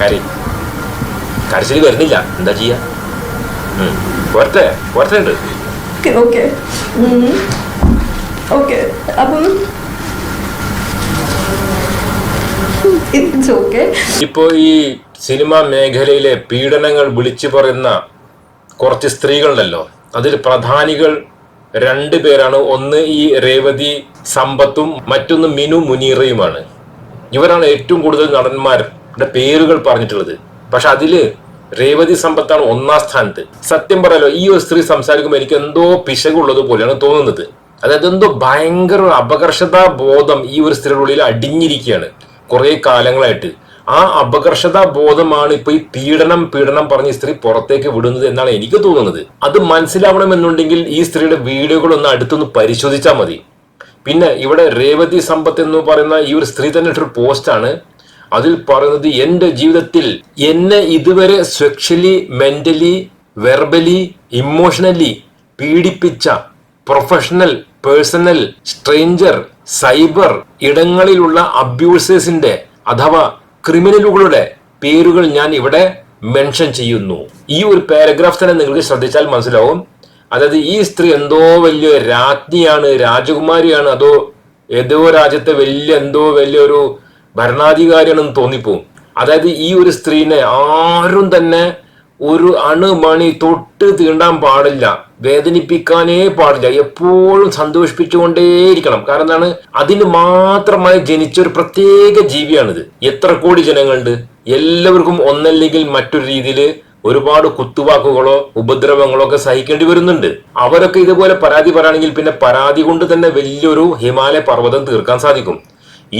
കരി. കരച്ചിൽ വരുന്നില്ല. എന്താ ചെയ്യാ. പോരട്ടെ പോരട്ടെ? ഉണ്ട് ഓക്കെ ഓക്കെ. ഓക്കെ. അപ്പം ഇപ്പോ ഈ സിനിമാ മേഖലയിലെ പീഡനങ്ങൾ വിളിച്ചു പറയുന്ന കുറച്ച് സ്ത്രീകളുണ്ടല്ലോ. അതിൽ പ്രധാനികൾ രണ്ടു പേരാണ്. ഒന്ന് ഈ രേവതി സമ്പത്തും മറ്റൊന്ന് മിനു മുനീറയുമാണ്. ഇവരാണ് ഏറ്റവും കൂടുതൽ നടന്മാരുടെ പേരുകൾ പറഞ്ഞിട്ടുള്ളത്. പക്ഷെ അതിൽ രേവതി സമ്പത്താണ് ഒന്നാം സ്ഥാനത്ത്. സത്യം പറയാലോ ഈ ഒരു സ്ത്രീ സംസാരിക്കുമ്പോൾ എനിക്ക് എന്തോ പിശകുള്ളത് പോലെയാണ് തോന്നുന്നത്. അതായത് എന്തോ ഭയങ്കര ഒരു അപകർഷതാ ബോധം ഈ ഒരു സ്ത്രീയുടെ ഉള്ളിൽ അടിഞ്ഞിരിക്കുകയാണ് കുറെ കാലങ്ങളായിട്ട്. ആ അപകർഷതാ ബോധമാണ് ഇപ്പൊ ഈ പീഡനം പീഡനം പറഞ്ഞ സ്ത്രീ പുറത്തേക്ക് വിടുന്നത് എന്നാണ് എനിക്ക് തോന്നുന്നത്. അത് മനസ്സിലാവണമെന്നുണ്ടെങ്കിൽ ഈ സ്ത്രീയുടെ വീഡിയോകളൊന്ന് അടുത്തൊന്ന് പരിശോധിച്ചാൽ മതി. പിന്നെ ഇവിടെ രേവതി സമ്പത്ത് എന്ന് പറയുന്ന ഈ ഒരു സ്ത്രീ തന്നെ ഒരു പോസ്റ്റാണ് അതിൽ പറയുന്നത് എന്റെ ജീവിതത്തിൽ എന്നെ ഇതുവരെ സെക്ഷലി മെന്റലി വെർബലി ഇമോഷണലി പീഡിപ്പിച്ച പ്രൊഫഷണൽ പേഴ്സണൽ സ്ട്രേഞ്ചർ സൈബർ ഇടങ്ങളിലുള്ള അബ്യൂസേഴ്സിന്റെ അഥവാ ക്രിമിനലുകളുടെ പേരുകൾ ഞാൻ ഇവിടെ മെൻഷൻ ചെയ്യുന്നു. ഈ ഒരു പാരഗ്രാഫ് തന്നെ നിങ്ങൾക്ക് ശ്രദ്ധിച്ചാൽ മനസ്സിലാവും. അതായത് ഈ സ്ത്രീ എന്തോ വലിയ രാജ്ഞിയാണ് രാജകുമാരിയാണ് അതോ ഏതോ രാജ്യത്തെ വലിയ എന്തോ വലിയൊരു ഭരണാധികാരിയാണെന്ന് തോന്നിപ്പോവും. അതായത് ഈ ഒരു സ്ത്രീനെ ആരും തന്നെ ഒരു അണുമണി തൊട്ട് തീണ്ടാൻ പാടില്ല വേദനിപ്പിക്കാനേ പാടില്ല എപ്പോഴും സന്തോഷിപ്പിച്ചുകൊണ്ടേയിരിക്കണം. കാരണം എന്താണ്? അതിന് മാത്രമായി ജനിച്ച ഒരു പ്രത്യേക ജീവിയാണിത്. എത്ര കോടി ജനങ്ങളുണ്ട്? എല്ലാവർക്കും ഒന്നല്ലെങ്കിൽ മറ്റൊരു രീതിയിൽ ഒരുപാട് കുത്തുവാക്കുകളോ ഉപദ്രവങ്ങളോ ഒക്കെ സഹിക്കേണ്ടി വരുന്നുണ്ട്. അവരൊക്കെ ഇതുപോലെ പരാതി പറയുകയാണെങ്കിൽ പിന്നെ പരാതി കൊണ്ട് തന്നെ വലിയൊരു ഹിമാലയ പർവതം തീർക്കാൻ സാധിക്കും.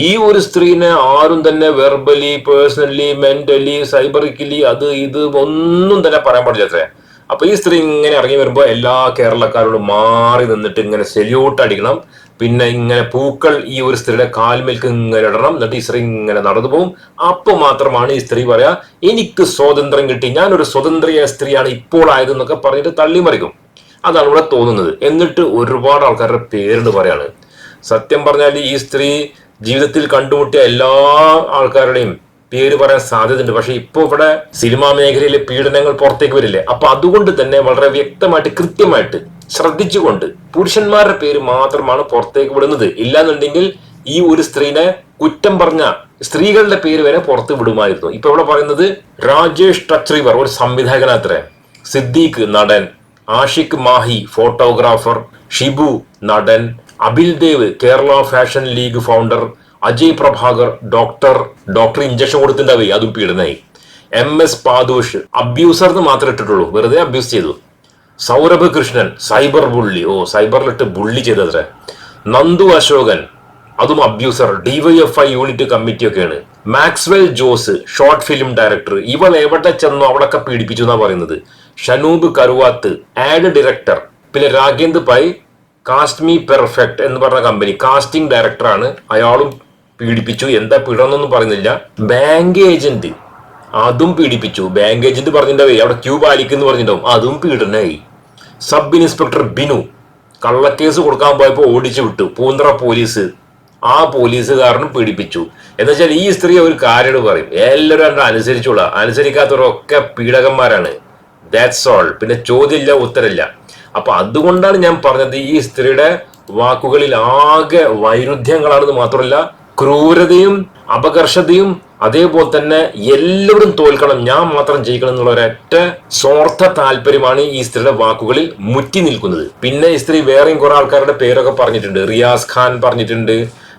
ഈ ഒരു സ്ത്രീനെ ആരും തന്നെ വെർബലി പേഴ്സണലി മെന്റലി സൈബറിക്കലി അത് ഇത് ഒന്നും തന്നെ പറയാൻ പാടില്ല അപ്പൊ ഈ സ്ത്രീ ഇങ്ങനെ ഇറങ്ങി വരുമ്പോൾ എല്ലാ കേരളക്കാരോടും മാറി നിന്നിട്ട് ഇങ്ങനെ സെല്യൂട്ട് അടിക്കണം. പിന്നെ ഇങ്ങനെ പൂക്കൾ ഈ ഒരു സ്ത്രീയുടെ കാൽമേൽക്ക് ഇങ്ങനെ ഇടണം. എന്നിട്ട് ഈ സ്ത്രീ ഇങ്ങനെ നടന്നു പോകും. അപ്പൊ മാത്രമാണ് ഈ സ്ത്രീ പറയാ എനിക്ക് സ്വാതന്ത്ര്യം കിട്ടി. ഞാൻ ഒരു സ്വതന്ത്രയ സ്ത്രീയാണ്. ഇപ്പോൾ ആയതെന്നൊക്കെ പറഞ്ഞിട്ട് തള്ളിമറിക്കും അതാണ് ഇവിടെ തോന്നുന്നത്. എന്നിട്ട് ഒരുപാട് ആൾക്കാരുടെ പേരുണ്ട് പറയാണ്. സത്യം പറഞ്ഞാൽ ഈ സ്ത്രീ ജീവിതത്തിൽ കണ്ടുമുട്ടിയ എല്ലാ ആൾക്കാരുടെയും പേര് പറയാൻ സാധ്യതയുണ്ട്. പക്ഷെ ഇപ്പൊ ഇവിടെ സിനിമാ മേഖലയിലെ പീഡനങ്ങൾ പുറത്തേക്ക് വരില്ലേ? അപ്പൊ അതുകൊണ്ട് തന്നെ വളരെ വ്യക്തമായിട്ട് കൃത്യമായിട്ട് ശ്രദ്ധിച്ചുകൊണ്ട് പുരുഷന്മാരുടെ പേര് മാത്രമാണ് പുറത്തേക്ക് വിടുന്നത്. ഇല്ലാന്നുണ്ടെങ്കിൽ ഈ ഒരു സ്ത്രീനെ കുറ്റം പറഞ്ഞ സ്ത്രീകളുടെ പേര് വരെ പുറത്ത് വിടുമായിരുന്നു. ഇപ്പൊ ഇവിടെ പറയുന്നത് രാജേഷ് ടച്രിവർ ഒരു സംവിധായകനാത്ര സിദ്ദീഖ് നടൻ ആഷിഖ് മാഹി ഫോട്ടോഗ്രാഫർ ഷിബു നടൻ Abil Dev Kerala fashion league founder Ajay Prabhakar doctor doctor injection കൊടുത്തിണ്ടാവേ അതും പീഡനായി. എം എസ് പാദോഷ് അബ്യൂസർ എന്ന് മാത്രമേ ഇട്ടിട്ടുള്ളൂ വെറുതെ അബ്യൂസ് ചെയ്തു. സൗരഭ് കൃഷ്ണൻ സൈബർ ബുള്ളി ഓ സൈബറിലിട്ട് ബുള്ളി ചെയ്തത്രേ. നന്ദു അശോകൻ അതും അബ്യൂസർ ഡിവൈഎഫ്ഐ യൂണിറ്റ് കമ്മിറ്റി ഒക്കെയാണ് Maxwell Jose short film director ഇവൾ എവിടെ ചെന്നോ അവളൊക്കെ പീഡിപ്പിച്ചു എന്നാ പറയുന്നത്. ഷനൂബ് കരുവാത്ത് ആഡ് ഡയറക്ടർ പിന്നെ Ragend Pai cast me perfect എന്ന് പറഞ്ഞ കമ്പനി കാസ്റ്റിംഗ് ഡയറക്ടറാണ് അയാളും പീഡിപ്പിച്ചു. എന്താ പിഴന്നൊന്നും പറയുന്നില്ല. Bank agent. അതും പീഡിപ്പിച്ചു. ബാങ്ക് ഏജന്റ് പറഞ്ഞിട്ടുണ്ടാവേ. അവിടെ ക്യൂ പാലിക്കുന്നു പറഞ്ഞിട്ടുണ്ടാവും. അതും പീഡനായി സബ് ഇൻസ്പെക്ടർ ബിനു കള്ളക്കേസ് കൊടുക്കാൻ പോയപ്പോൾ ഓടിച്ചു വിട്ടു. പൂന്തറ പോലീസ്. ആ പോലീസുകാരനും പീഡിപ്പിച്ചു. എന്ന് വെച്ചാൽ ഈ സ്ത്രീ ഒരു കാര്യം പറയും. എല്ലാവരും അവരുടെ അനുസരിച്ചുള്ള അനുസരിക്കാത്തവരൊക്കെ പീഡകന്മാരാണ്. ദാറ്റ്സ് ഓൾ പിന്നെ ചോദ്യമില്ല ഉത്തരമില്ല. അപ്പൊ അതുകൊണ്ടാണ് ഞാൻ പറഞ്ഞത് ഈ സ്ത്രീയുടെ വാക്കുകളിൽ ആകെ വൈരുദ്ധ്യങ്ങളാണെന്ന് മാത്രമല്ല ക്രൂരതയും അപകർഷതയും അതേപോലെ തന്നെ എല്ലാവരും തോൽക്കണം ഞാൻ മാത്രം ജയിക്കണം എന്നുള്ള ഒരൊറ്റ സ്വാർത്ഥ താല്പര്യമാണ് ഈ സ്ത്രീയുടെ വാക്കുകളിൽ മുറ്റി നിൽക്കുന്നത്. പിന്നെ ഈ സ്ത്രീ വേറെയും കുറെ ആൾക്കാരുടെ പേരൊക്കെ പറഞ്ഞിട്ടുണ്ട്. റിയാസ് ഖാൻ പറഞ്ഞിട്ടുണ്ട്.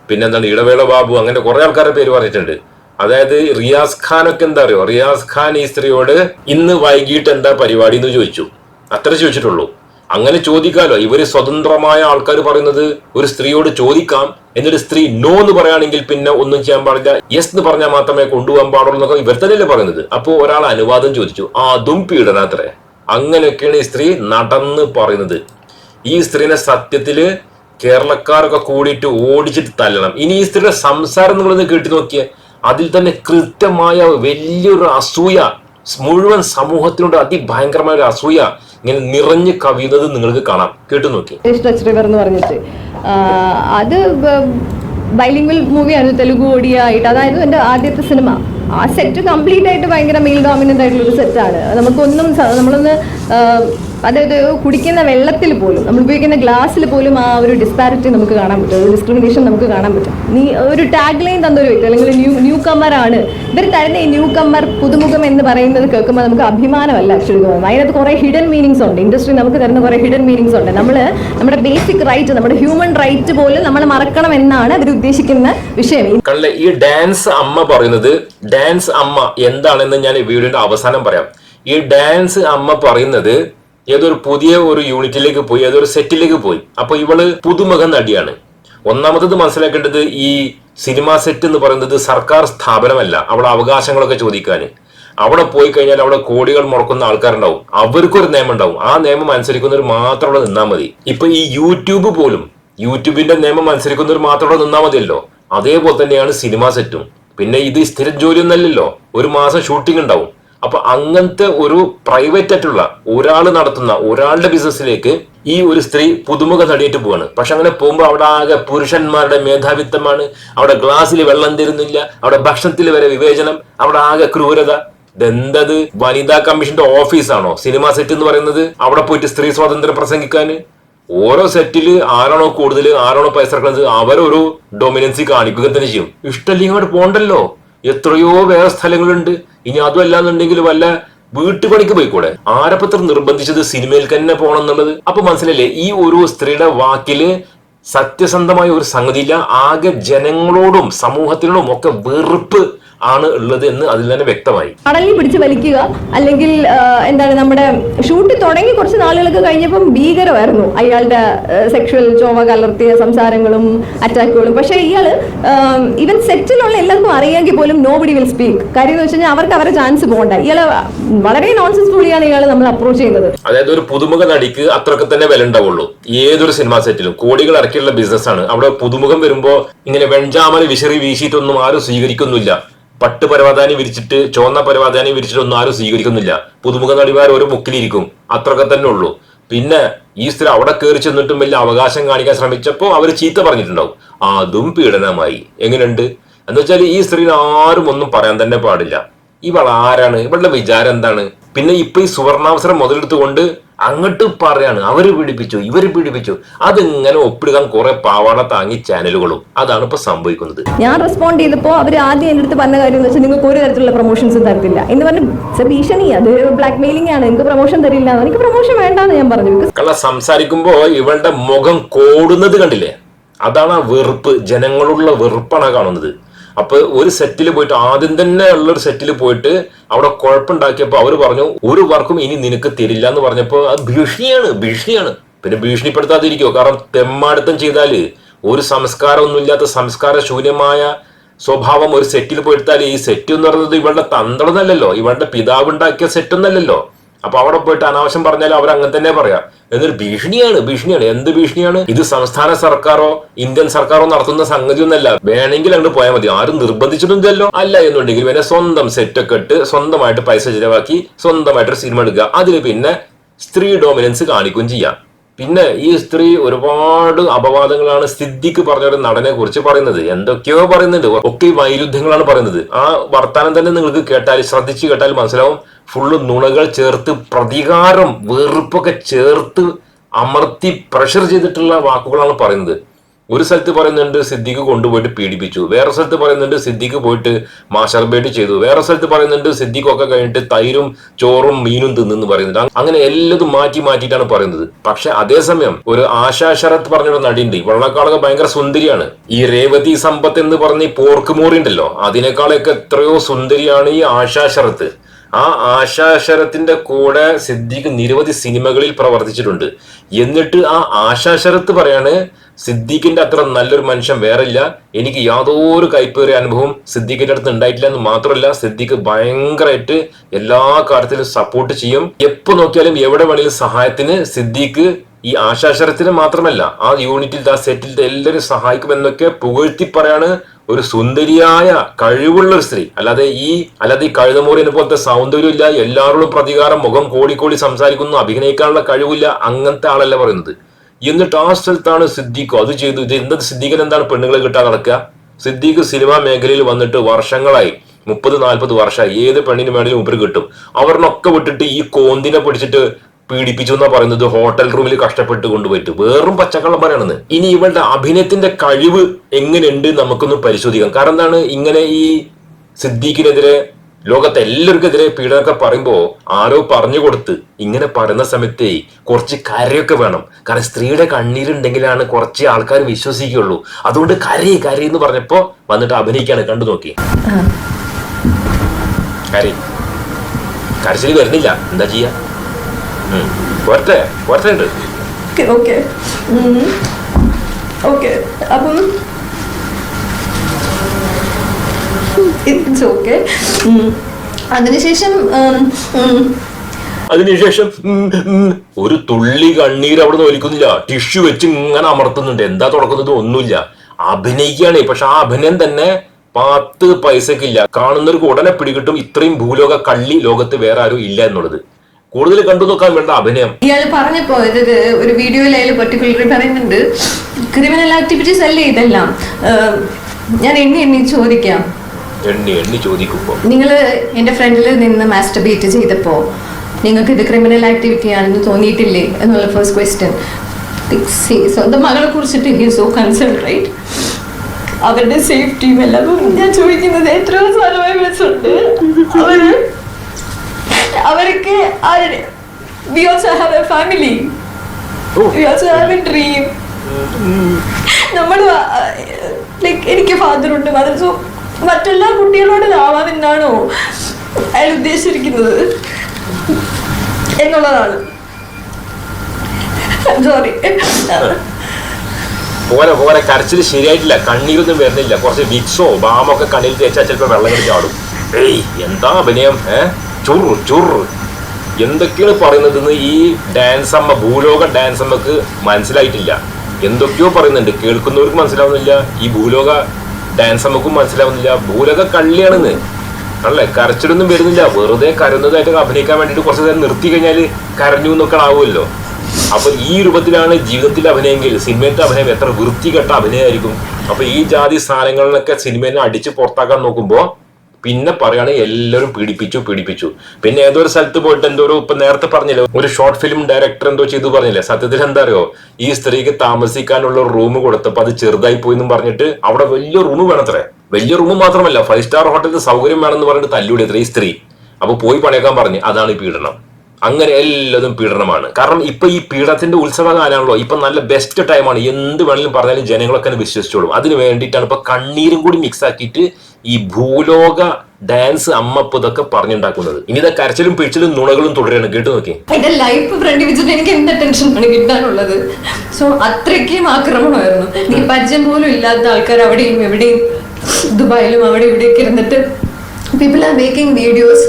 പിന്നെ എന്താണ് ഇടവേള ബാബു അങ്ങനെ കുറെ ആൾക്കാരുടെ പേര് പറഞ്ഞിട്ടുണ്ട്. അതായത് റിയാസ് ഖാൻ ഒക്കെ എന്താ അറിയോ? റിയാസ് ഖാൻ ഈ സ്ത്രീയോട് ഇന്ന് വൈകിട്ട് എന്താ പരിപാടി എന്ന് ചോദിച്ചു. അത്ര ചോദിച്ചിട്ടുള്ളൂ. അങ്ങനെ ചോദിക്കാലോ. ഇവർ സ്വതന്ത്രമായ ആൾക്കാർ പറയുന്നത് ഒരു സ്ത്രീയോട് ചോദിക്കാം. എന്നൊരു സ്ത്രീ നോ എന്ന് പറയുകയാണെങ്കിൽ പിന്നെ ഒന്നും ചെയ്യാൻ പാടില്ല. യെസ് എന്ന് പറഞ്ഞാൽ മാത്രമേ കൊണ്ടുപോകാൻ പാടുള്ളൂ എന്നൊക്കെ ഇവർ തന്നെയല്ലേ പറയുന്നത്. അപ്പോൾ ഒരാൾ അനുവാദം ചോദിച്ചു. ആ അതും പീഡനാത്രേ. അങ്ങനെയൊക്കെയാണ് ഈ സ്ത്രീ നടന്ന് പറയുന്നത്. ഈ സ്ത്രീനെ സത്യത്തിൽ കേരളക്കാരൊക്കെ കൂടിയിട്ട് ഓടിച്ചിട്ട് തല്ലണം. ഇനി ഈ സ്ത്രീയുടെ സംസാരം നിങ്ങളൊന്ന് കേട്ടു നോക്കിയേ. അതിൽ തന്നെ കൃത്യമായ വലിയൊരു അസൂയ മുഴുവൻ സമൂഹത്തിനോട് അതിഭയങ്കരമായ ഒരു അസൂയ ഇങ്ങനെ നിറഞ്ഞു കവിയുന്നത് നിങ്ങൾക്ക് കാണാം. കേട്ടു നോക്കി. എന്ന് അത് ബൈലിംഗ്വൽ മൂവിയായിരുന്നു തെലുഗു ഒഡിയ ആയിട്ട്. അതായിരുന്നു എന്റെ ആദ്യത്തെ സിനിമ. ആ സെറ്റ് കംപ്ലീറ്റ് ആയിട്ട് ഭയങ്കര മെയിൽ ഡോമിനന്റ് ആയിട്ടുള്ള ഒരു സെറ്റാണ് നമുക്കൊന്നും നമ്മളൊന്ന് അതായത് കുടിക്കുന്ന വെള്ളത്തിൽ പോലും നമ്മൾ ഉപയോഗിക്കുന്ന ഗ്ലാസ്സിൽ പോലും ആ ഒരു ഡിസ്പാരിറ്റി നമുക്ക് കാണാൻ പറ്റും ഡിസ്ക്രിമിനേഷൻ നമുക്ക് കാണാൻ പറ്റും. നീ ഒരു ടാഗ് ലൈൻ തന്നൊരു വ്യക്തി അല്ലെങ്കിൽ ന്യൂ ന്യൂ കമ്മറാണ് ഇവർ തരുന്ന ഈ ന്യൂ കമ്മർ പുതുമുഖം എന്ന് പറയുന്നത് കേൾക്കുമ്പോൾ നമുക്ക് അഭിമാനമല്ല ആക്ച്വലി തോന്നുന്നത് അതിനകത്ത് കുറേ ഹിഡൻ മീനിങ്സ് ഉണ്ട്. ഇൻഡസ്ട്രി നമുക്ക് തരുന്ന കുറേ ഹിഡൻ മീനിങ്സ് ഉണ്ട്. നമ്മൾ നമ്മുടെ ബേസിക് റൈറ്റ് നമ്മുടെ ഹ്യൂമൻ റൈറ്റ് പോലും നമ്മൾ മറക്കണം എന്നാണ് അവർ ഉദ്ദേശിക്കുന്ന വിഷയം. ഈ ഡാൻസ് അമ്മ പറയുന്നത് ഡാൻസ് അമ്മ എന്താണെന്ന് ഞാൻ വീഡിയോയുടെ അവസാനം പറയാം. ഈ ഡാൻസ് അമ്മ പറയുന്നത് ഏതൊരു പുതിയ ഒരു യൂണിറ്റിലേക്ക് പോയി ഏതൊരു സെറ്റിലേക്ക് പോയി. അപ്പൊ ഇവൾ പുതുമുഖ നടിയാണ്. ഒന്നാമത്തത് മനസ്സിലാക്കേണ്ടത് ഈ സിനിമാ സെറ്റ് എന്ന് പറയുന്നത് സർക്കാർ സ്ഥാപനമല്ല അവിടെ അവകാശങ്ങളൊക്കെ ചോദിക്കാൻ അവിടെ പോയി കഴിഞ്ഞാൽ അവിടെ കോടികൾ മുടക്കുന്ന ആൾക്കാരുണ്ടാവും. അവർക്കൊരു നിയമം ഉണ്ടാവും ആ നിയമം അനുസരിക്കുന്നവർ മാത്രം അവിടെ നിന്നാൽ മതി. ഇപ്പൊ ഈ യൂട്യൂബ് പോലും യൂട്യൂബിന്റെ നിയമം അനുസരിക്കുന്നവർ മാത്രം അവിടെ നിന്നാൽ മതിയല്ലോ. അതേപോലെ തന്നെയാണ് സിനിമാ സെറ്റും. പിന്നെ ഇത് സ്ഥിരം ജോലിയൊന്നല്ലല്ലോ ഒരു മാസം ഷൂട്ടിംഗ് ഉണ്ടാവും. അപ്പൊ അങ്ങനത്തെ ഒരു പ്രൈവറ്റ് ആയിട്ടുള്ള ഒരാൾ നടത്തുന്ന ഒരാളുടെ ബിസിനസ്സിലേക്ക് ഈ ഒരു സ്ത്രീ പുതുമുഖ തടിയേറ്റ് പോവാണ്. പക്ഷെ അങ്ങനെ പോകുമ്പോൾ അവിടെ ആകെ പുരുഷന്മാരുടെ മേധാവിത്വമാണ്. അവിടെ ഗ്ലാസ്സിൽ വെള്ളം തരുന്നില്ല. അവിടെ ഭക്ഷണത്തിൽ വരെ വിവേചനം. അവിടെ ആകെ ക്രൂരത. ഇതെന്തത്? വനിതാ കമ്മീഷന്റെ ഓഫീസാണോ? സിനിമ സെറ്റ് എന്ന് പറയുന്നത്. അവിടെ പോയിട്ട് സ്ത്രീ സ്വാതന്ത്ര്യം പ്രസംഗിക്കാന്. ഓരോ സെറ്റിൽ ആരാണോ കൂടുതൽ ആരാണോ പൈസ ഇറക്കുന്നത് അവരൊരു ഡൊമിനൻസി കാണിക്കുക തന്നെ ചെയ്യും. ഇഷ്ടമില്ലെങ്കിൽ അങ്ങോട്ട് പോകണ്ടല്ലോ എത്രയോ വേറെ സ്ഥലങ്ങളുണ്ട്. ഇനി അതുമല്ലാന്നുണ്ടെങ്കിൽ വല്ല വീട്ടുപണിക്ക് പോയിക്കൂടെ? ആരപ്പത്ര നിർബന്ധിച്ചത് സിനിമയിൽ തന്നെ പോകണം എന്നുള്ളത് അപ്പൊ മനസ്സിലല്ലേ ഈ ഒരു സ്ത്രീയുടെ വാക്കിൽ സത്യസന്ധമായ ഒരു സംഗതിയില്ല ആകെ ജനങ്ങളോടും സമൂഹത്തിനോടും ഒക്കെ വെറുപ്പ് ആണ് ഉള്ളത് എന്ന് അതിൽ തന്നെ വ്യക്തമായി. കടലിൽ പിടിച്ച് വലിക്കുക അല്ലെങ്കിൽ എന്താണ് നമ്മുടെ ഷൂട്ട് തുടങ്ങി കുറച്ച് നാളുകൾക്ക് കഴിഞ്ഞപ്പം ഭീകരമായിരുന്നു അയാളുടെ സെക്ഷൽ ചോമ കലർത്തിയ സംസാരങ്ങളും അറ്റാക്കുകളും പക്ഷേ ഇയാൾ ഇവൻ സെറ്റിലുള്ള എല്ലാവർക്കും അറിയാമെങ്കിൽ പോലും നോ ബഡി വിൽ സ്പീക്ക് കാര്യം എന്ന് വെച്ച് കഴിഞ്ഞാൽ അവർക്ക് അവരുടെ ചാൻസ് പോകണ്ട. ഇയാൾ വളരെ നോൺസെൻസ് ഫുള്ളിയാണ് ഇയാൾ നമ്മൾ അപ്രോച്ച് ചെയ്യുന്നത്. അതായത് ഒരു പുതുമുഖ നടിക്ക് അത്രയൊക്കെ തന്നെ വില ഉണ്ടാവുള്ളൂ. ഏതൊരു സിനിമാ സെറ്റിലും കോടികൾ ഇറക്കിയുള്ള ബിസിനസ്സാണ് അവിടെ പുതുമുഖം വരുമ്പോ ഇങ്ങനെ വെഞ്ചാമൽ വിശറി വീശിയിട്ടൊന്നും ആരും സ്വീകരിക്കുന്നില്ല. പട്ട് പരവാധാനി വിരിച്ചിട്ട് ചുവന്ന വിരിച്ചിട്ട് ഒന്നും ആരും സ്വീകരിക്കുന്നില്ല. പുതുമുഖ നടിമാർ ഒരു മുക്കിലിരിക്കും. അത്രയൊക്കെ തന്നെ ഉള്ളൂ. പിന്നെ ഈ സ്ത്രീ അവിടെ കയറി ചെന്നിട്ടും വലിയ അവകാശം കാണിക്കാൻ ശ്രമിച്ചപ്പോൾ അവർ ചീത്ത പറഞ്ഞിട്ടുണ്ടാവും. അതും പീഡനമായി. എങ്ങനെയുണ്ട്? എന്ന് വെച്ചാൽ ഈ സ്ത്രീനെ ആരും ഒന്നും പറയാൻ തന്നെ പാടില്ല. ഇവൾ ആരാണ് ഇവളുടെ വിചാരം എന്താണ്? പിന്നെ ഇപ്പൊ ഈ സുവർണാവസരം മുതലെടുത്തുകൊണ്ട് അങ്ങോട്ട് പറയാണ്. അവർ പീഡിപ്പിച്ചു ഇവർ പീഡിപ്പിച്ചു. അതിങ്ങനെ ഒപ്പിടുക്കാൻ കുറെ പാവാട താങ്ങി ചാനലുകളും. അതാണ് ഇപ്പൊ സംഭവിക്കുന്നത്. ഞാൻ റെസ്പോണ്ട് ചെയ്തപ്പോ അവർ ആദ്യം എന്റെ അടുത്ത് പറഞ്ഞ കാര്യം എന്ന് വെച്ചാൽ നിങ്ങൾക്ക് ഒരു തരത്തിലുള്ള പ്രൊമോഷൻസ് തരത്തില്ല. എന്ന് പറഞ്ഞു "സർ, ഭീഷണി. അത് ബ്ലാക്ക് മെയിലിംഗ് ആണ്. എനിക്ക് പ്രൊമോഷൻ തരില്ല. എന്ന്." എനിക്ക് പ്രൊമോഷൻ വേണ്ടെന്ന് ഞാൻ പറഞ്ഞു. കള കള്ള സംസാരിക്കുമ്പോ ഇവളുടെ മുഖം കോടുന്നത് കണ്ടില്ലേ? അതാണ് ആ വെറുപ്പ്. ജനങ്ങളുള്ള വെറുപ്പാണ് കാണുന്നത്. അപ്പൊ ഒരു സെറ്റിൽ പോയിട്ട് ആദ്യം തന്നെ ഉള്ള ഒരു സെറ്റിൽ പോയിട്ട് അവിടെ കുഴപ്പമുണ്ടാക്കിയപ്പോ അവർ പറഞ്ഞു ഒരു വർക്കും ഇനി നിനക്ക് തരില്ല എന്ന് പറഞ്ഞപ്പോ അത് ഭീഷണിയാണ് ഭീഷണിയാണ്. പിന്നെ ഭീഷണിപ്പെടുത്താതിരിക്കോ? കാരണം തെമ്മാടുത്തം ചെയ്താൽ ഒരു സംസ്കാരമൊന്നുമില്ലാത്ത സംസ്കാര ശൂന്യമായ സ്വഭാവം ഒരു സെറ്റിൽ പോയിട്ടാൽ ഈ സെറ്റ് എന്ന് പറയുന്നത് ഇവളുടെ തന്ത്രമൊന്നല്ലല്ലോ ഇവളുടെ പിതാവ് ഉണ്ടാക്കിയ സെറ്റ് ഒന്നല്ലല്ലോ അപ്പൊ അവിടെ പോയിട്ട് അനാവശ്യം പറഞ്ഞാൽ അവർ അങ്ങനെ തന്നെ പറയാ. എന്നൊരു ഭീഷണിയാണ് ഭീഷണിയാണ്. എന്ത് ഭീഷണിയാണ്? ഇത് സംസ്ഥാന സർക്കാരോ ഇന്ത്യൻ സർക്കാരോ നടത്തുന്ന സംഗതി ഒന്നല്ല വേണമെങ്കിൽ അങ്ങോട്ട് പോയാൽ മതി. ആരും നിർബന്ധിച്ചിട്ടുണ്ടല്ലോ അല്ല എന്നുണ്ടെങ്കിൽ പിന്നെ സ്വന്തം സെറ്റൊക്കെ ഇട്ട് സ്വന്തമായിട്ട് പൈസ ചിലവാക്കി സ്വന്തമായിട്ട് സിനിമ എടുക്കുക. അതിൽ പിന്നെ സ്ത്രീ ഡോമിനൻസ് കാണിക്കുകയും ചെയ്യാം. പിന്നെ ഈ സ്ത്രീ ഒരുപാട് അപവാദങ്ങളാണ് സിദ്ധിക്ക് പറഞ്ഞ ഒരു നടനെ കുറിച്ച് പറയുന്നത്. എന്തൊക്കെയോ പറയുന്നുണ്ട്. ഒക്കെ വൈരുദ്ധ്യങ്ങളാണ് പറയുന്നത്. ആ വർത്താനം തന്നെ നിങ്ങൾക്ക് കേട്ടാൽ ശ്രദ്ധിച്ചു കേട്ടാൽ മനസ്സിലാവും. ഫുള്ള് നുണകൾ ചേർത്ത് പ്രതികാരം വെറുപ്പൊക്കെ ചേർത്ത് അമർത്തി പ്രഷർ ചെയ്തിട്ടുള്ള വാക്കുകളാണ് പറയുന്നത്. ഒരു സ്ഥലത്ത് പറയുന്നുണ്ട് സിദ്ദിഖ് കൊണ്ടുപോയിട്ട് പീഡിപ്പിച്ചു. വേറെ സ്ഥലത്ത് പറയുന്നുണ്ട് സിദ്ദിഖ് പോയിട്ട് മാഷർബേറ്റ് ചെയ്തു. വേറെ സ്ഥലത്ത് പറയുന്നുണ്ട് സിദ്ദിഖ് ഒക്കെ കഴിഞ്ഞിട്ട് തൈരും ചോറും മീനും തിന്നെന്ന് പറയുന്നുണ്ട്. അങ്ങനെ എല്ലാതും മാറ്റി മാറ്റിയിട്ടാണ് പറയുന്നത്. പക്ഷെ അതേസമയം ഒരു ആശാ ശരത് പറഞ്ഞൊരു നടിയുണ്ട്. ഇവളെക്കാളൊക്കെ ഭയങ്കര സുന്ദരിയാണ്. ഈ രേവതി സമ്പത്ത് എന്ന് പറഞ്ഞ ഈ പോർക്ക് മോറി ഉണ്ടല്ലോ അതിനേക്കാളൊക്കെ എത്രയോ സുന്ദരിയാണ് ഈ ആശാ ശരത്ത് ആ ആശാശരത്തിന്റെ കൂടെ സിദ്ദിഖ് നിരവധി സിനിമകളിൽ പ്രവർത്തിച്ചിട്ടുണ്ട്. എന്നിട്ട് ആ ആശാശരത്ത് പറയാണ് സിദ്ദീഖിന്റെ അത്ര നല്ലൊരു മനുഷ്യൻ വേറില്ല. എനിക്ക് യാതൊരു കൈപ്പേറിയ അനുഭവം സിദ്ദീഖിന്റെ അടുത്ത് ഉണ്ടായിട്ടില്ല എന്ന് മാത്രമല്ല സിദ്ദീഖ് ഭയങ്കരമായിട്ട് എല്ലാ കാര്യത്തിലും സപ്പോർട്ട് ചെയ്യും. എപ്പോ നോക്കിയാലും എവിടെ വേണമെങ്കിലും സഹായത്തിന് സിദ്ദീഖ് ഈ ആശാശരത്തിന് മാത്രമല്ല ആ യൂണിറ്റിൽ ആ സെറ്റിൽ എല്ലാവരും സഹായിക്കുമെന്നൊക്കെ പുകഴ്ത്തി പറയാണ് ഒരു സുന്ദരിയായ കഴിവുള്ള ഒരു സ്ത്രീ. അല്ലാതെ ഈ അല്ലാതെ ഈ കഴുതമൂറിനെ പോലത്തെ സൗന്ദര്യമില്ല എല്ലാവരോടും പ്രതികാരം മുഖം കോടിക്കോടി സംസാരിക്കുന്നു അഭിനയിക്കാനുള്ള കഴിവില്ല അങ്ങനത്തെ ആളല്ല പറയുന്നത്. എന്നിട്ട് ആ സ്ഥലത്താണ് സിദ്ദീഖ്. അത് ചെയ്തു. ഇത് എന്ത് സിദ്ദീഖിന് എന്താണ് പെണ്ണുങ്ങളെ കിട്ടാൻ നടക്കുക? സിദ്ദീഖ് സിനിമാ മേഖലയിൽ വന്നിട്ട് വർഷങ്ങളായി മുപ്പത് നാൽപ്പത് വർഷമായി ഏത് പെണ്ണിന് വേണമെങ്കിലും ഉപരി കിട്ടും. അവരിനൊക്കെ വിട്ടിട്ട് ഈ കോന്തിനെ പിടിച്ചിട്ട് പീഡിപ്പിച്ചു എന്നാ പറയുന്നത് ഹോട്ടൽ റൂമിൽ കഷ്ടപ്പെട്ട് കൊണ്ടുപോയിട്ട്. വെറും പച്ചക്കള്ളം പറയണെന്ന്. ഇനി ഇവളുടെ അഭിനയത്തിന്റെ കഴിവ് എങ്ങനെയുണ്ട് നമുക്കൊന്ന് പരിശോധിക്കാം. കാരണം എന്താണ്? ഇങ്ങനെ ഈ സിദ്ദീഖിനെതിരെ ലോകത്തെ എല്ലാവർക്കെതിരെ പീഡനമൊക്കെ പറയുമ്പോൾ ആരോ പറഞ്ഞു കൊടുത്ത് ഇങ്ങനെ പറയുന്ന സമയത്തേ കുറച്ച് കരയൊക്കെ വേണം. കാരണം സ്ത്രീയുടെ കണ്ണീരുണ്ടെങ്കിലാണ് കുറച്ച് ആൾക്കാർ വിശ്വസിക്കുകയുള്ളൂ. അതുകൊണ്ട് കരയെ കരയി എന്ന് പറഞ്ഞപ്പോ വന്നിട്ട് അഭിനയിക്കാണ്. കണ്ടു നോക്കി. കരയി. കരച്ചിൽ വരുന്നില്ല. എന്താ ചെയ്യാ? ഓക്കെ അപ്പം ഇറ്റ്സ് ഓക്കെ. അതിനുശേഷം അതിനുശേഷം ഒരു തുള്ളി കണ്ണീർ അവിടെ നിന്ന് ഒലിക്കുന്നില്ല ടിഷ്യു വെച്ച് ഇങ്ങനെ അമർത്തുന്നുണ്ട്. എന്താ തുടക്കുന്നത്? ഒന്നുമില്ല. അഭിനയിക്കുകയാണ്. പക്ഷെ ആ അഭിനയം തന്നെ പത്ത് പൈസക്കില്ല കാണുന്നവർക്ക് ഉടനെ പിടികിട്ടും. ഇത്രയും ഭൂലോക കള്ളി ലോകത്ത് വേറെ ആരും ഇല്ല എന്നുള്ളത്. കൂടുതൽ കണ്ടു നോക്കാൻ വേണ്ട അഭിനയം. ഇയാൾ പറഞ്ഞു ഇത് ഒരു വീഡിയോയിൽ അയാൾ പെർട്ടിക്കുലർലി പറയുന്നുണ്ട് ക്രിമിനൽ ആക്ടിവിറ്റീസ് അല്ലേ ഇതെല്ലാം? ഞാൻ എണ്ണി എണ്ണി ചോദിക്കാം. എണ്ണി എണ്ണി ചോദിക്കുമ്പോ. നിങ്ങൾ എന്റെ ഫ്രണ്ടിൽ നിന്ന് മാസ്റ്റർബേറ്റ് ചെയ്തപ്പോൾ നിങ്ങൾക്ക് ഇത് ക്രിമിനൽ ആക്ടിവിറ്റി ആണെന്ന് തോന്നിയിട്ടില്ലേ എന്നുള്ള ഫസ്റ്റ് ക്വസ്റ്റ്യൻ സ്വന്തം മകളെ കുറിച്ചിട്ട് ഹി സോ കൺസേൺ റൈറ്റ് അവരുടെ സേഫ്റ്റിയും എല്ലാം. ഞാൻ ചോദിക്കുന്നത് എത്രയോ സ്ഥലമായി വെച്ചിട്ടുണ്ട് അവർ അവർക്ക് we also have a family we also have a dream നമ്മൾ ലൈക്ക് എനിക്ക് ഫാദറുണ്ട് മദർ സോ മറ്റെല്ലാ കുട്ടികളോട് ആവാമെന്നാണോ അയാൾ ഉദ്ദേശിച്ചിരിക്കുന്നത്? എന്നുള്ളതാണ്. സോറി പോലെ പോലെ കരച്ചിൽ ശരിയായിട്ടില്ല. കണ്ണീരൊന്നും വരുന്നില്ല. കുറച്ച് വിക്സോ ബാമൊക്കെ കണ്ണിൽ തേച്ചാൽ ചിലപ്പോൾ വെള്ളം കടിച്ചാടും ചാടും എന്താ അഭിനയം ഏ? ചുറു ചുറു. എന്തൊക്കെയാണ് പറയുന്നതെന്ന് ഈ ഡാൻസ് അമ്മ ഭൂലോക ഡാൻസ് അമ്മയ്ക്ക് മനസ്സിലായിട്ടില്ല. എന്തൊക്കെയോ പറയുന്നുണ്ട്. കേൾക്കുന്നവർക്ക് മനസ്സിലാവുന്നില്ല. ഈ ഭൂലോക ഡാൻസ് അമ്മക്കും മനസ്സിലാവുന്നില്ല. ഭൂലോക കള്ളിയാണെന്ന്. അല്ലേ കരച്ചിലൊന്നും വരുന്നില്ല. വെറുതെ കരുന്നതായിട്ട് അഭിനയിക്കാൻ വേണ്ടിയിട്ട് കുറച്ച് നേരം നിർത്തി കഴിഞ്ഞാൽ കരഞ്ഞു എന്നൊക്കെ ആവുമല്ലോ. അപ്പൊ ഈ രൂപത്തിലാണ് ജീവിതത്തിൽ അഭിനയെങ്കിൽ സിനിമയിലത്തെ അഭിനയം എത്ര വൃത്തികെട്ട അഭിനയമായിരിക്കും. അപ്പൊ ഈ ജാതി സാധനങ്ങളിലൊക്കെ സിനിമയെ അടിച്ച് പുറത്താക്കാൻ നോക്കുമ്പോ പിന്നെ പറയുകയാണെങ്കിൽ എല്ലാവരും പീഡിപ്പിച്ചു പീഡിപ്പിച്ചു. പിന്നെ ഏതോ ഒരു സ്ഥലത്ത് പോയിട്ട് എന്തോ ഒരു ഇപ്പൊ നേരത്തെ പറഞ്ഞില്ലേ ഒരു ഷോർട്ട് ഫിലിം ഡയറക്ടർ എന്തോ ചെയ്തു പറഞ്ഞില്ലേ സത്യത്തിൽ എന്താ അറിയോ? ഈ സ്ത്രീക്ക് താമസിക്കാനുള്ള റൂം കൊടുത്തപ്പോ അത് ചെറുതായി പോയി എന്നും പറഞ്ഞിട്ട് അവിടെ വലിയ റൂം വേണത്രേ. വലിയ റൂം മാത്രമല്ല ഫൈവ് സ്റ്റാർ ഹോട്ടലിൽ സൗകര്യം വേണമെന്ന് പറഞ്ഞിട്ട് തല്ലുകൂടി അത്രേ ഈ സ്ത്രീ. അപ്പൊ പോയി പണിയേക്കാൻ പറഞ്ഞു അതാണ് ഈ പീഡനം. അങ്ങനെ എല്ലാതും പീഡനമാണ്. കാരണം ഇപ്പൊ ഈ പീഡനത്തിന്റെ ഉത്സവകാലമാണല്ലോ ഇപ്പൊ നല്ല ബെസ്റ്റ് ടൈമാണ് എന്ത് വേണമെങ്കിലും പറഞ്ഞാലും ജനങ്ങളൊക്കെ വിശ്വസിച്ചോളും. അതിന് വേണ്ടിയിട്ടാണ് ഇപ്പൊ കണ്ണീരും കൂടി മിക്സ് ആക്കിയിട്ട് ഈ ഭൂലോക ഡാൻസ് അമ്മപ്പ് ഇതൊക്കെ പറഞ്ഞുണ്ടാക്കുന്നത്. ഇനി ഇതാ കരച്ചിലും പിഴിച്ചിലും നുണകളും തുടരുകയാണ്. കേട്ടു നോക്കി ലൈഫ് ഫ്രണ്ട് എനിക്ക് എന്ത് ടെൻഷനാണ് കിട്ടാനുള്ളത്? സോ അത്രയ്ക്കും ആക്രമണമായിരുന്നു. പരിചയം പോലും ഇല്ലാത്ത ആൾക്കാർ അവിടെയും എവിടെയും ദുബായിലും അവിടെ ഇവിടെയൊക്കെ ഇരുന്നിട്ട് പീപ്പിൾ ആർ മേക്കിംഗ് വീഡിയോസ്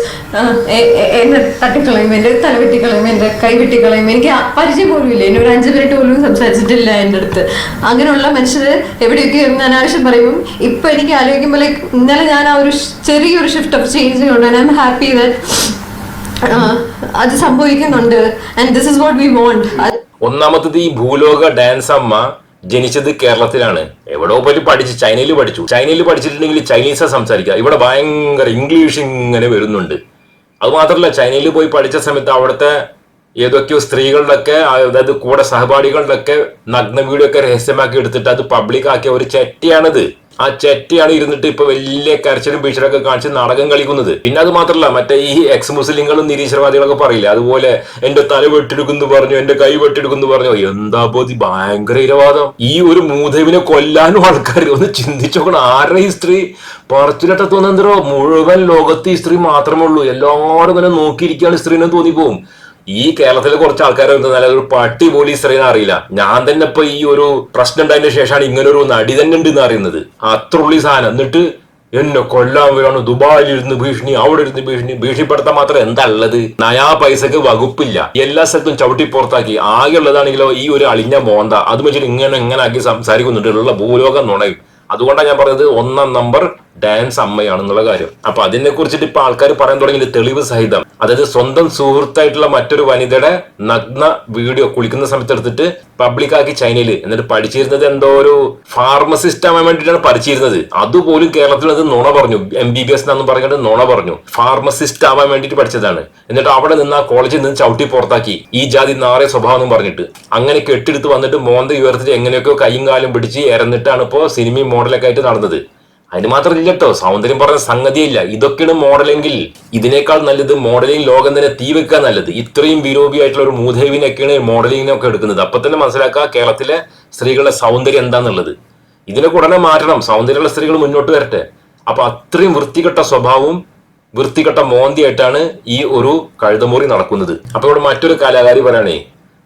എന്നെ തട്ടിക്കളയും എന്റെ തല വെട്ടിക്കളയും എന്റെ കൈ വെട്ടിക്കളയും. എനിക്ക് പരിചയം പോലും ഇല്ല എന്നെ ഒരു അഞ്ച് മിനിറ്റ് പോലും സംസാരിച്ചിട്ടില്ല എന്റെ അടുത്ത്. അങ്ങനെയുള്ള മനുഷ്യർ എവിടെയൊക്കെ ഇരുന്ന് അനാവശ്യം പറയും ഇപ്പൊ എനിക്ക് ആലോചിക്കുമ്പോൾ ലൈക്ക് ഇന്നലെ ഞാൻ ആ ഒരു ചെറിയൊരു ഷിഫ്റ്റ് ഓഫ് ചേഞ്ച് കൊണ്ട് ഐ എം ഹാപ്പി ദാറ്റ് അത് സംഭവിക്കുന്നുണ്ട്. And this is what we want ഒന്നാമത്തത് ഈ ഭൂലോക ഡാൻസ് അമ്മ ജനിച്ചത് കേരളത്തിലാണ്. എവിടെയോ പോയി പഠിച്ച് ചൈനയിൽ പഠിച്ചു. ചൈനയിൽ പഠിച്ചിട്ടുണ്ടെങ്കിൽ ചൈനീസാ സംസാരിക്കുക. ഇവിടെ ഭയങ്കര ഇംഗ്ലീഷ് ഇങ്ങനെ വരുന്നുണ്ട്. അത് മാത്രമല്ല ചൈനയിൽ പോയി പഠിച്ച സമയത്ത് അവിടുത്തെ ഏതൊക്കെയോ സ്ത്രീകളുടെ ഒക്കെ അതായത് കൂടെ സഹപാഠികളുടെ ഒക്കെ നഗ്ന വീഡിയോ ഒക്കെ രഹസ്യമാക്കി എടുത്തിട്ട് അത് പബ്ലിക് ആക്കിയ ഒരു ചെറ്റയാണിത്. ആ ചെറ്റയാണ് ഇരുന്നിട്ട് ഇപ്പൊ വലിയ കരച്ചിലും ഭീഷണൊക്കെ കാണിച്ച് നാടകം കളിക്കുന്നത്. പിന്നെ അത് മാത്രമല്ല മറ്റേ ഈ എക്സ് മുസ്ലിങ്ങളും നിരീശ്വരവാദികളൊക്കെ പറയില്ല? അതുപോലെ എന്റെ തല വെട്ടിയെടുക്കുന്നു പറഞ്ഞു എന്റെ കൈ വെട്ടെടുക്കുന്നു പറഞ്ഞു. എന്താ പോതി ഭയങ്കര ഇരവാദം. ഈ ഒരു മൂദേവിനെ കൊല്ലാനും ആൾക്കാർ ഒന്ന് ചിന്തിച്ചു നോക്കണം. ആരുടെ ഈ സ്ത്രീ? പറച്ചിലട്ട തോന്നുന്നോ മുഴുവൻ ലോകത്ത് ഈ സ്ത്രീ മാത്രമേ ഉള്ളൂ. എല്ലാവരും ഇങ്ങനെ നോക്കിയിരിക്കുകയാണ് സ്ത്രീനെ തോന്നിപ്പോവും. ഈ കേരളത്തിലെ കുറച്ച് ആൾക്കാർ എന്നാൽ ഒരു പട്ടി പോലീസ് അറിയുന്ന അറിയില്ല. ഞാൻ തന്നെ ഇപ്പൊ ഈ ഒരു പ്രശ്നം ഉണ്ടായതിനു ശേഷമാണ് ഇങ്ങനെ ഒരു നടി തന്നെ ഉണ്ട് എന്ന് അറിയുന്നത്. അത്ര ഉള്ളി സാധനം. എന്നിട്ട് എന്നെ കൊല്ലാൻ വരാണ്. ദുബായിൽ ഇരുന്ന് ഭീഷണി അവിടെ ഇരുന്ന് ഭീഷണി ഭീഷണിപ്പെടുത്താൻ മാത്രം എന്താ ഉള്ളത് നയാ പൈസക്ക് വകുപ്പില്ല. എല്ലാ സ്ഥലത്തും ചവിട്ടി പുറത്താക്കി. ആകെ ഉള്ളതാണെങ്കിലോ ഈ ഒരു അളിഞ്ഞ മോന്ത. അത് വെച്ചിട്ട് ഇങ്ങനെ ഇങ്ങനെ ആക്കി സംസാരിക്കുന്നുണ്ട്. ഉള്ള ഭൂലോകം നുണയും. അതുകൊണ്ടാണ് ഞാൻ പറഞ്ഞത് ഒന്നാം നമ്പർ ഡാൻസ് അമ്മയാണെന്നുള്ള കാര്യം. അപ്പൊ അതിനെ കുറിച്ചിട്ട് ഇപ്പൊ ആൾക്കാർ പറയാൻ തുടങ്ങി തെളിവ് സഹിതം. അതായത് സ്വന്തം സുഹൃത്തായിട്ടുള്ള മറ്റൊരു വനിതയുടെ നഗ്ന വീഡിയോ കുളിക്കുന്ന സമയത്ത് എടുത്തിട്ട് പബ്ലിക്കാക്കി ചൈനയിൽ. എന്നിട്ട് പഠിച്ചിരുന്നത് എന്തോ ഒരു ഫാർമസിസ്റ്റ് ആവാൻ വേണ്ടിയിട്ടാണ് പഠിച്ചിരുന്നത്. അതുപോലും കേരളത്തിൽ അത് നുണ പറഞ്ഞു. എം ബി ബി എസ് എന്ന് പറഞ്ഞിട്ട് നുണ പറഞ്ഞു. ഫാർമസിസ്റ്റ് ആവാൻ വേണ്ടിയിട്ട് പഠിച്ചതാണ്. എന്നിട്ട് അവിടെ നിന്ന് ആ കോളേജിൽ നിന്ന് ചവിട്ടി പുറത്താക്കി. ഈ ജാതി നാറിയ സ്വഭാവം എന്ന് പറഞ്ഞിട്ട്. അങ്ങനെ കെട്ടിടുത്ത് വന്നിട്ട് മോന്ത ഉയർത്തിട്ട് എങ്ങനെയൊക്കെയോ കൈയും കാലും പിടിച്ച് ഇറന്നിട്ടാണ് ഇപ്പോൾ സിനിമയും മോഡലൊക്കെ ആയിട്ട് നടന്നത്. അതിന് മാത്രം കേട്ടോ സൗന്ദര്യം പറഞ്ഞ സംഗതിയില്ല. ഇതൊക്കെയാണ് മോഡലെങ്കിൽ ഇതിനേക്കാൾ നല്ലത് മോഡലിംഗ് ലോകം തന്നെ തീ വെക്കാൻ നല്ലത്. ഇത്രയും വിരോപിയായിട്ടുള്ള ഒരു മൂധേവിനൊക്കെയാണ് മോഡലിങ്ങിനൊക്കെ എടുക്കുന്നത്. അപ്പൊ തന്നെ മനസ്സിലാക്കുക കേരളത്തിലെ സ്ത്രീകളുടെ സൗന്ദര്യം എന്താന്നുള്ളത്. ഇതിനൊക്കെ ഉടനെ മാറ്റണം. സൗന്ദര്യമുള്ള സ്ത്രീകൾ മുന്നോട്ട് വരട്ടെ. അപ്പൊ അത്രയും വൃത്തികെട്ട സ്വഭാവവും വൃത്തികെട്ട മോന്തിയായിട്ടാണ് ഈ ഒരു കഴുതമുറി നടക്കുന്നത്. അപ്പൊ ഇവിടെ മറ്റൊരു കലാകാരി പറയണേ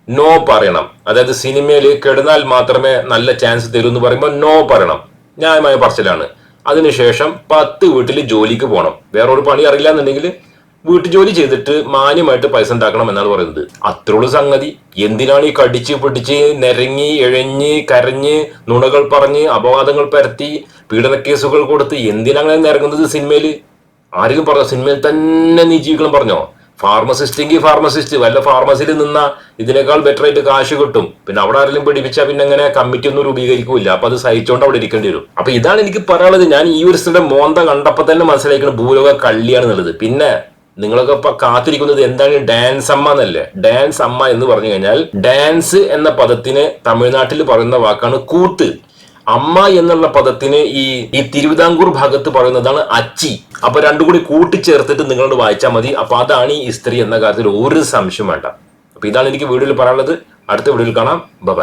നോ പറയണം. അതായത് സിനിമയിൽ കിടന്നാൽ മാത്രമേ നല്ല ചാൻസ് തരൂ എന്ന് പറയുമ്പോൾ നോ പറയണം. ന്യായമായ പറച്ചിലാണ്. അതിനുശേഷം പത്ത് വീട്ടിൽ ജോലിക്ക് പോകണം വേറൊരു പണി അറിയില്ല എന്നുണ്ടെങ്കിൽ വീട്ടു ജോലി ചെയ്തിട്ട് മാന്യമായിട്ട് പൈസ ഉണ്ടാക്കണം എന്നാണ് പറയുന്നത്. അത്രയുള്ളൂ സംഗതി. എന്തിനാണ് ഈ കടിച്ച് പിടിച്ച് നിരങ്ങി ഇഴഞ്ഞ് കരഞ്ഞ് നുണകൾ പറഞ്ഞ് അപവാദങ്ങൾ പരത്തി പീഡന കേസുകൾ കൊടുത്ത് എന്തിനാണ് നിരങ്ങുന്നത് സിനിമയിൽ ആരെങ്കിലും പറഞ്ഞോ? സിനിമയിൽ തന്നെ നീ ജീവിക്കണം പറഞ്ഞോ? ഫാർമസിസ്റ്റ് എങ്കിൽ ഫാർമസിസ്റ്റ് വല്ല ഫാർമസിയിൽ നിന്നാ ഇതിനേക്കാൾ ബെറ്റർ ആയിട്ട് കാശ് കിട്ടും. പിന്നെ അവിടെ ആരെങ്കിലും പിടിപ്പിച്ചാൽ പിന്നെ അങ്ങനെ കമ്മിറ്റി ഒന്നും രൂപീകരിക്കില്ല അപ്പൊ അത് സഹിച്ചുകൊണ്ട് അവിടെ ഇരിക്കേണ്ടി വരും. അപ്പൊ ഇതാണ് എനിക്ക് പറയാനുള്ളത്. ഞാൻ ഈ ഒരു സ്ഥലം മോന്ത കണ്ടപ്പോ തന്നെ മനസ്സിലാക്കുന്നത് ഭൂലോക കള്ളിയാണെന്നുള്ളത് പിന്നെ നിങ്ങളൊക്കെ ഇപ്പൊ കാത്തിരിക്കുന്നത് എന്താണ് ഡാൻസ് അമ്മ എന്നല്ലേ? ഡാൻസ് അമ്മ എന്ന് പറഞ്ഞു കഴിഞ്ഞാൽ ഡാൻസ് എന്ന പദത്തിന് തമിഴ്നാട്ടിൽ പറയുന്ന വാക്കാണ് കൂത്ത്. അമ്മ എന്നുള്ള പദത്തിന് ഈ ഈ തിരുവിതാംകൂർ ഭാഗത്ത് പറയുന്നതാണ് അച്ചി. അപ്പൊ രണ്ടും കൂടി കൂട്ടിച്ചേർത്തിട്ട് നിങ്ങളോട് വായിച്ചാൽ മതി. അപ്പൊ അതാണ് ഈ സ്ത്രീ എന്ന കാര്യത്തിൽ ഒരു സംശയം വേണ്ട. അപ്പൊ ഇതാണ് എനിക്ക് വീഡിയോയിൽ പറയാനുള്ളത്. അടുത്ത വീഡിയോയിൽ കാണാം. ബൈ